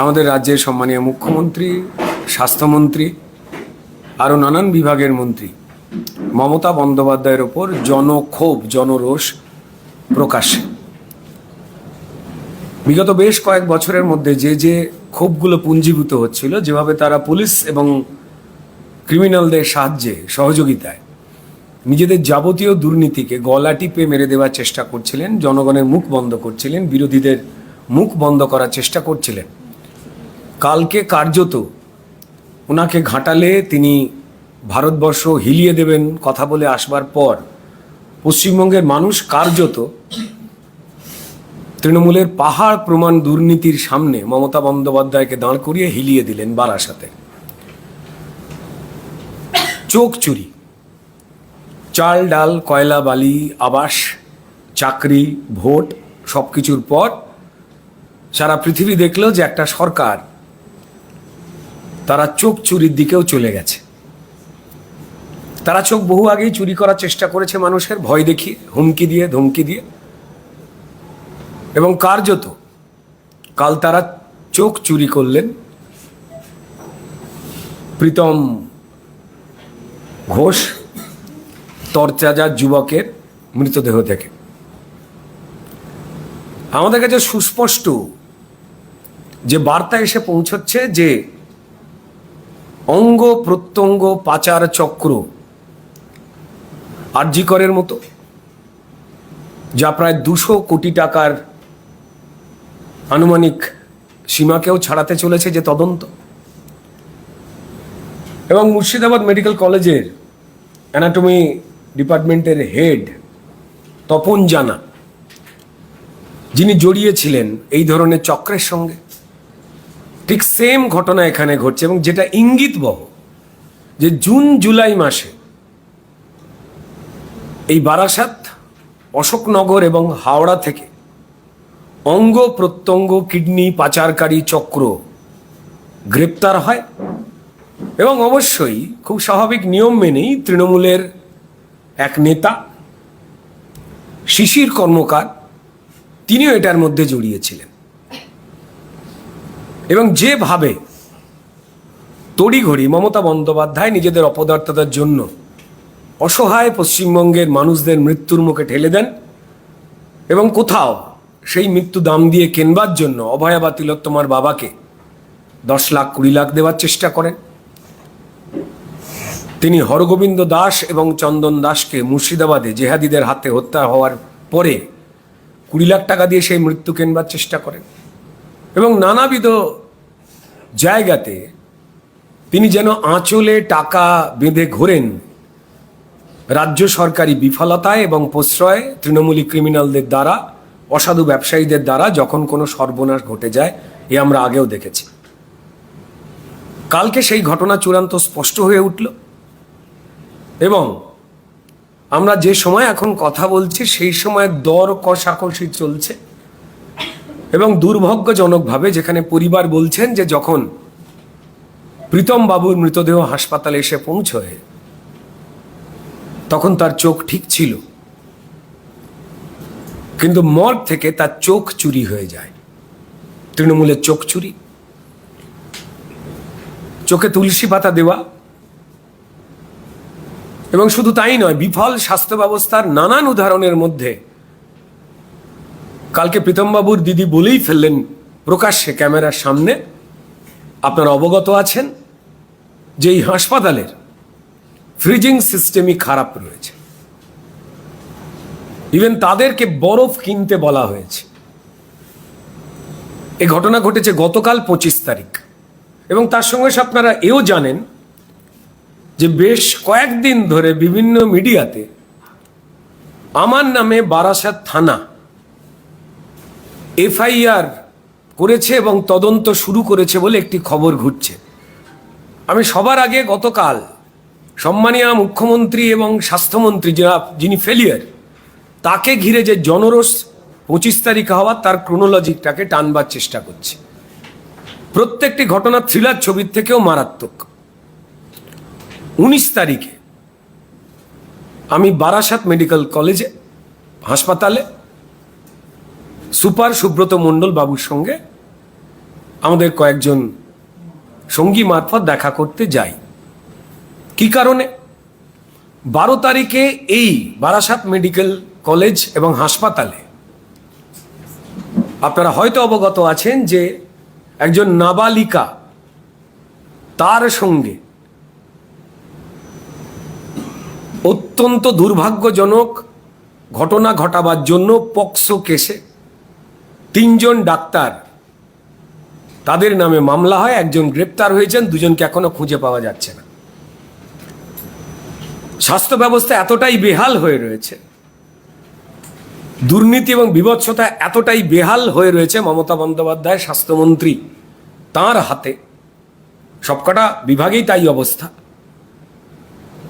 আমাদের রাজ্যের সম্মানীয় মুখ্যমন্ত্রী, স্বাস্থ্যমন্ত্রী, আরও নানান বিভাগের মন্ত্রী, মমতা বন্দ্যোপাধ্যায়ের ওপর জনক্ষোভ, জনরোষ প্রকাশ্যে। বিগত বেশ কয়েক বছরের মধ্যে যে যে ক্ষোভগুলো পুঞ্জীভূত হচ্ছিল, যেভাবে তারা পুলিশ এবং ক্রিমিনালদের সাহায্যে, সহযোগিতায় নিজেদের যাবতীয় দুর্নীতিকে গলা টিপে মেরে দেওয়ার চেষ্টা করছিলেন, জনগণের মুখ বন্ধ করছিলেন, বিরোধীদের মুখ বন্ধ করার চেষ্টা করছিলেন। কালকে কার্যত ওনাকে ঘাটালে তিনি ভারতবর্ষ হিলিয়ে দেবেন কথা বলে আসবার পর পশ্চিমবঙ্গের মানুষ কার্যত তৃণমূলের পাহাড় প্রমাণ দুর্নীতির সামনে মমতা বন্দ্যোপাধ্যায়কে দাঁড় করিয়ে হিলিয়ে দিলেন বারাসাতে। চোখ চুরি, চাল ডাল, কয়লা বালি, আবাস, চাকরি, ভোট সব কিছুর পর সারা পৃথিবী দেখল যে একটা সরকার তারা চোখ চুরির দিকেও চলে গেছে। তারা চোখ বহু আগেই চুরি করার চেষ্টা করেছে মানুষের, ভয় দেখিয়ে, হুমকি দিয়ে, ধমকি দিয়ে। এবং কার্যত, কাল তারা চোখ চুরি করলেন। প্রীতম ঘোষ, তরচাজা যুবকের মৃতদেহ থেকে আমাদের কাছে সুস্পষ্ট যে বার্তা এসে পৌঁছচ্ছে যে অঙ্গ প্রত্যঙ্গ পাচার চক্র আরজিকরের মতো, যা প্রায় দুশো কোটি টাকার আনুমানিক সীমাকেও ছাড়াতে চলেছে যে তদন্ত। এবং মুর্শিদাবাদ মেডিকেল কলেজের অ্যানাটমি ডিপার্টমেন্টের হেড তপন জানা, যিনি জড়িয়েছিলেন এই ধরনের চক্রের সঙ্গে। ঠিক সেম ঘটনা এখানে ঘটছে এবং যেটা ইঙ্গিতবহ যে জুন, জুলাই মাসে এই বারাসাত, অশোকনগর এবং হাওড়া থেকে অঙ্গ, প্রত্যঙ্গ, কিডনি, পাচারকারী চক্র গ্রেপ্তার হয় এবং অবশ্যই খুব স্বাভাবিক নিয়ম মেনেই তৃণমূলের এক নেতা, শিশির কর্মকার, তিনিও এটার মধ্যে জড়িয়েছিলেন এবং যেভাবে তড়িঘড়ি মমতা বন্দ্যোপাধ্যায় নিজেদের অপদার্থতার জন্য অসহায় পশ্চিমবঙ্গের মানুষদের মৃত্যুর মুখে ঠেলে দেন এবং কোথাও সেই মৃত্যু দাম দিয়ে কেনবার জন্য অভয়া বা তিলোত্তমার বাবাকে দশ লাখ, কুড়ি লাখ দেওয়ার চেষ্টা করেন। তিনি হরগোবিন্দ দাস এবং চন্দন দাসকে মুর্শিদাবাদে জেহাদিদের হাতে হত্যা হওয়ার পরে কুড়ি লাখ টাকা দিয়ে সেই মৃত্যু কেনবার চেষ্টা করেন। এবং নানাবিধ জায়গাতে তিনি যেন আঁচলে টাকা বেঁধে ঘোরেন। রাজ্য সরকারি বিফলতায় এবং প্রশ্রয় তৃণমূলী ক্রিমিনালদের দ্বারা, অসাধু ব্যবসায়ীদের দ্বারা যখন কোনো সর্বনাশ ঘটে যায়, এ আমরা আগেও দেখেছি। কালকে সেই ঘটনা চূড়ান্ত স্পষ্ট হয়ে উঠল। এবং আমরা যে সময় এখন কথা বলছি, সেই সময় দর কষাকষি চলছে। এবং দুর্ভাগ্যজনকভাবে যেখানে পরিবার বলছেন যে যখন প্রীতম বাবুর মৃতদেহ হাসপাতালে এসে পৌঁছয়, তখন তার চোখ ঠিক ছিল। কিন্তু মর্গ থেকে তার চোখ চুরি হয়ে যায়। তৃণমূলের চোখ চুরি। চোখে তুলসী পাতা দেওয়া। এবং শুধু তাই নয়, বিফল স্বাস্থ্য ব্যবস্থার নানান উদাহরণের মধ্যে কালকে প্রীতমবাবুর দিদি বলেই ফেললেন, প্রকাশ্যে ক্যামেরার সামনে, আপনারা অবগত আছেন যে এই হাসপাতালের ফ্রিজিং সিস্টেমই খারাপ রয়েছে। ইভেন তাদেরকে বরফ কিনতে বলা হয়েছে। এই ঘটনা ঘটেছে গতকাল পঁচিশ তারিখ। এবং তার সঙ্গে আপনারা এও জানেন যে বেশ কয়েকদিন ধরে বিভিন্ন মিডিয়াতে আমার নামে বারাসাত থানা এফআইআর করেছে এবং তদন্ত শুরু করেছে বলে একটি খবর ঘুরছে। আমি সবার আগে গতকাল সম্মানীয় মুখ্যমন্ত্রী এবং স্বাস্থ্যমন্ত্রী যিনি ফেলিয়ার তাকে ঘিরে যে জনরোষ পঁচিশ তারিখ হওয়া, তার ক্রোনোলজিকটাকে টানবার চেষ্টা করছে। প্রত্যেকটি ঘটনা থ্রিলার ছবির থেকেও মারাত্মক। উনিশ তারিখে আমি বারাসাত মেডিকেল কলেজে, হাসপাতালে সুপার সুব্রত মণ্ডল বাবুর সঙ্গে আমাদের কয়েকজন সঙ্গী মারফত দেখা করতে যাই। কি কারণে? বারো তারিখে এই বারাসাত মেডিকেল কলেজ এবং হাসপাতালে আপনারা হয়তো অবগত আছেন যে একজন নাবালিকা তার সঙ্গে অত্যন্ত দুর্ভাগ্যজনক ঘটনা ঘটাবার জন্য পক্সো কেসে তিনজন ডাক্তার। তাদের নামে মামলা হয়, একজন গ্রেপ্তার হয়েছেন, দুজনকে এখনও খুঁজে পাওয়া যাচ্ছে না। স্বাস্থ্য ব্যবস্থা এতটাই বেহাল হয়ে রয়েছে। দুর্নীতি এবং বিভৎসতা এতটাই বেহাল হয়ে রয়েছে মমতা বন্দ্যোপাধ্যায়, স্বাস্থ্যমন্ত্রী তার হাতে। সবকটা বিভাগেই তাই অবস্থা।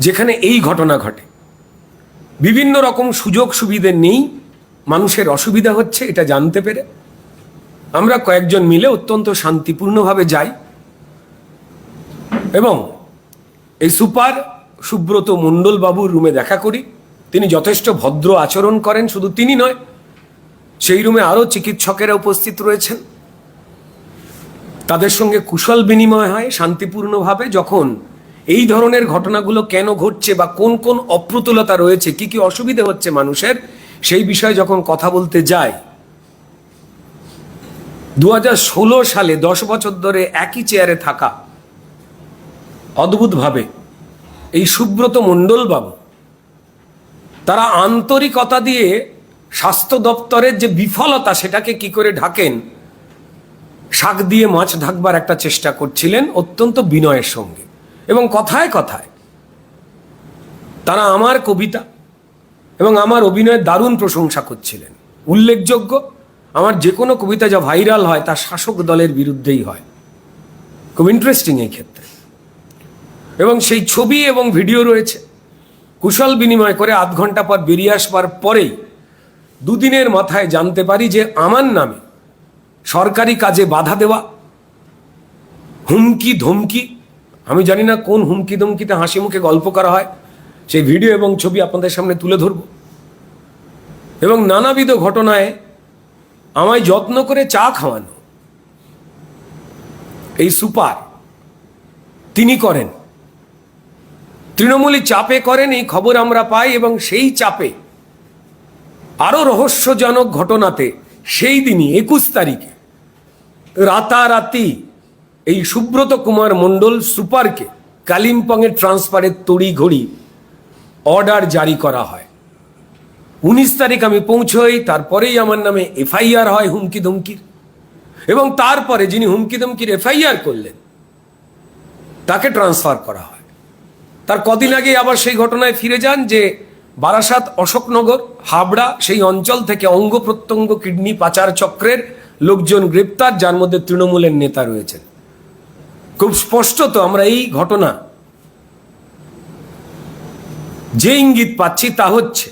যেখানে এই ঘটনা ঘটে। বিভিন্ন রকম সুযোগ সুবিধে নেই মানুষের অসুবিধা হচ্ছে, এটা জানতে পেরে। আমরা কয়েকজন মিলে অত্যন্ত শান্তিপূর্ণভাবে যাই। এবং এই সুপার সুব্রত মণ্ডল বাবুর রুমে দেখা করি। তিনি যথেষ্ট ভদ্র আচরণ করেন, শুধু তিনি নয়, সেই রুমে আরও চিকিৎসকেরা উপস্থিত রয়েছেন। তাদের সঙ্গে কুশল বিনিময় হয় শান্তিপূর্ণভাবে, যখন এই ধরনের ঘটনাগুলো কেন ঘটছে বা কোন কোন অপ্রতুলতা রয়েছে, কি কি অসুবিধা হচ্ছে মানুষের সেই বিষয়ে যখন কথা বলতে যায় দু সালে দশ বছর ধরে একই চেয়ারে থাকা অদ্ভুতভাবে এই সুব্রত মণ্ডল বাবু তারা আন্তরিকতা দিয়ে স্বাস্থ্য দপ্তরের যে বিফলতা সেটাকে কি করে ঢাকেন, শাক দিয়ে মাছ ঢাকবার একটা চেষ্টা করছিলেন অত্যন্ত বিনয়ের সঙ্গে। এবং কথায় কথায় তারা আমার কবিতা এবং আমার অভিনয়ের দারুণ প্রশংসা করছিলেন। উল্লেখযোগ্য, আমার যে কোনো কবিতা যা ভাইরাল হয় তা শাসক দলের বিরুদ্ধেই হয়। খুব ইন্টারেস্টিং এই ক্ষেত্রে। এবং সেই ছবি এবং ভিডিও রয়েছে। কুশল বিনিময় করে আধ ঘণ্টা পর বেরিয়ে আসবার পরেই দুদিনের মাথায় জানতে পারি যে আমার নামে সরকারি কাজে বাধা দেওয়া, হুমকি ধমকি, আমি জানি না কোন হুমকি ধমকিতে হাসি মুখে গল্প করা হয় সেই ভিডিও এবং ছবি আপনাদের সামনে তুলে ধরব। এবং নানাবিধ ঘটনায় আমায় যত্ন করে চা খাওয়ানো। এই সুপার, তিনি করেন। তৃণমূলী চাপে করেন, এই খবর আমরা পাই এবং সেই চাপে আরও রহস্যজনক ঘটনাতে সেই দিনই, একুশ তারিখে, রাতারাতি এই সুব্রত কুমার মণ্ডল সুপারকে কালিম্পংয়ের ট্রান্সফারের তড়ি ঘড়ি অর্ডার জারি করা হয়। উনিশ তারিখ আমি পৌঁছই, তারপরেই আমার নামে এফআইআর হয় হুমকি ধমকির এবং তারপরে যিনি হুমকি ধমকির এফআইআর করলেন, তাকে ট্রান্সফার করা হয়। তার কদিন আগে আবার সেই ঘটনায় ফিরে যান যে বারাসাত অশোকনগর, হাবড়া সেই অঞ্চল থেকে অঙ্গ প্রত্যঙ্গ কিডনি পাচার চক্রের লোকজন গ্রেপ্তার, যার মধ্যে তৃণমূলের নেতা রয়েছেন। খুব স্পষ্টত আমরা এই ঘটনা যে ইঙ্গিত পাচ্ছি তা হচ্ছে,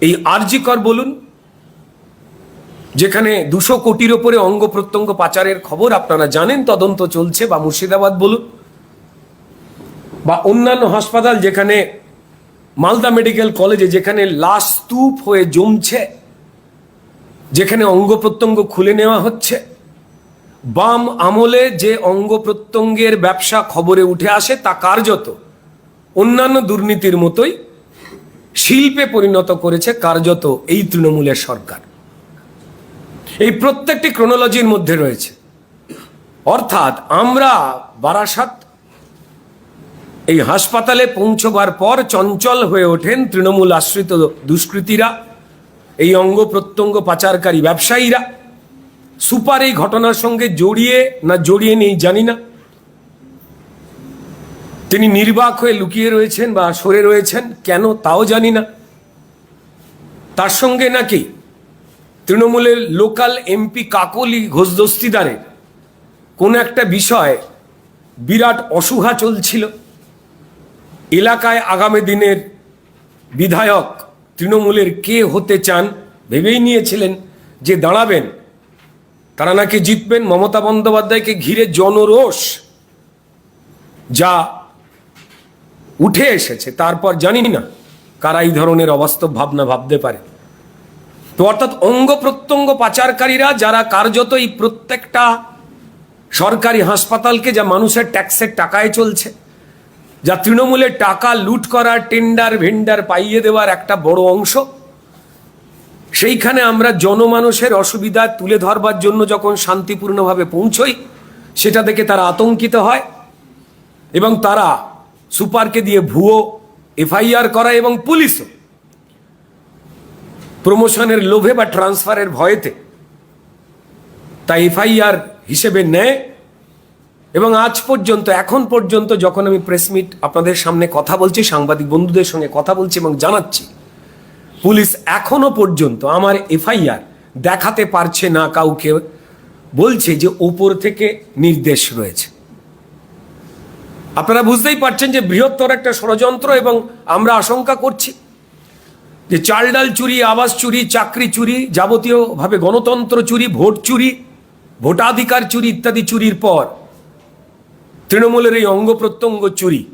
এই আরজিকর বলুন, যেখানে দুশো কোটির ওপরে অঙ্গ প্রত্যঙ্গ পাচারের খবর আপনারা জানেন, তদন্ত চলছে, বা মুর্শিদাবাদ বলুন, বা অন্যান্য হাসপাতাল যেখানে, মালদা মেডিকেল কলেজে যেখানে লাশ স্তূপ হয়ে জমছে, যেখানে অঙ্গ প্রত্যঙ্গ খুলে নেওয়া হচ্ছে, বাম আমলে যে অঙ্গ প্রত্যঙ্গের ব্যবসা খবরে উঠে আসে তা কার্যত অন্যান্য দুর্নীতির মতোই শিল্পে পরিণত করেছে কার্যত এই তৃণমূলের সরকার। এই প্রত্যেকটি ক্রোনোলজির মধ্যে রয়েছে। অর্থাৎ আমরা বারাসাত এই হাসপাতালে পৌঁছবার পর চঞ্চল হয়ে ওঠেন তৃণমূল আশ্রিত দুষ্কৃতীরা, এই অঙ্গ প্রত্যঙ্গ পাচারকারী ব্যবসায়ীরা। সুপার এই ঘটনার সঙ্গে জড়িয়ে না জড়িয়ে নেই জানি না। তিনি নির্বাক হয়ে লুকিয়ে রয়েছেন বা সরে রয়েছেন, কেন তাও জানি না। তার সঙ্গে নাকি তৃণমূলের লোকাল এমপি কাকলি ঘোষদস্তিদারের কোন একটা বিষয়ে বিরাট অসুহা চলছিল। এলাকায় আগামী দিনের বিধায়ক তৃণমূলের কে হতে চান ভেবেই নিয়েছিলেন যে দাঁড়াবেন। তারা নাকি জিতবেন মমতা বন্দ্যোপাধ্যায়কে ঘিরে জনরোষ, যা উঠে এসেছে, তারপর জানি না কারা এই ধরনের অবাস্তব ভাবনা ভাবতে পারে। তো অর্থাৎ অঙ্গ প্রত্যঙ্গ পাচারকারীরা যারা কার্যত এই প্রত্যেকটা সরকারি হাসপাতালকে যা মানুষের ট্যাক্সের টাকায় চলছে, যা তৃণমূলের টাকা লুট করার, টেন্ডার, ভেন্ডার পাইয়ে দেওয়ার একটা বড় অংশ, সেইখানে আমরা জনমানুষের অসুবিধা তুলে ধরবার জন্য যখন শান্তিপূর্ণভাবে পৌঁছই, সেটা দেখে তারা আতঙ্কিত হয় এবং তারা সুপারকে দিয়ে ভুয়ো এফআইআর করা এবং পুলিশও। প্রমোশনের লোভে বা ট্রান্সফারের ভয়েতে তা এফআইআর হিসেবে নেয় এবং আজ পর্যন্ত, এখন পর্যন্ত যখন আমি প্রেস মিট আপনাদের সামনে কথা বলছি, সাংবাদিক বন্ধুদের সঙ্গে কথা বলছি এবং জানাচ্ছি, পুলিশ এখনও পর্যন্ত আমার এফআইআর দেখাতে পারছে না কাউকে, বলছে যে ওপর থেকে নির্দেশ রয়েছে। আপনারা বুঝতেই পারছেন যে বৃহত্তর একটা ষড়যন্ত্র এবং আমরা আশঙ্কা করছি যে চাল ডাল চুরি, আবাস চুরি, চাকরি চুরি, যাবতীয়ভাবে গণতন্ত্র চুরি, ভোট চুরি, ভোটাধিকার চুরি ইত্যাদি চুরির পর তৃণমূলের এই অঙ্গ প্রত্যঙ্গ চুরি,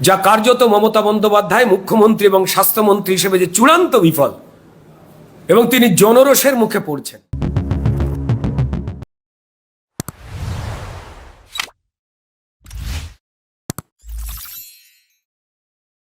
যা কার্যত মমতা বন্দ্যোপাধ্যায়, মুখ্যমন্ত্রী এবং স্বাস্থ্যমন্ত্রী হিসেবে যে চূড়ান্ত বিফল এবং তিনি জনরোষের মুখে পড়ছেন।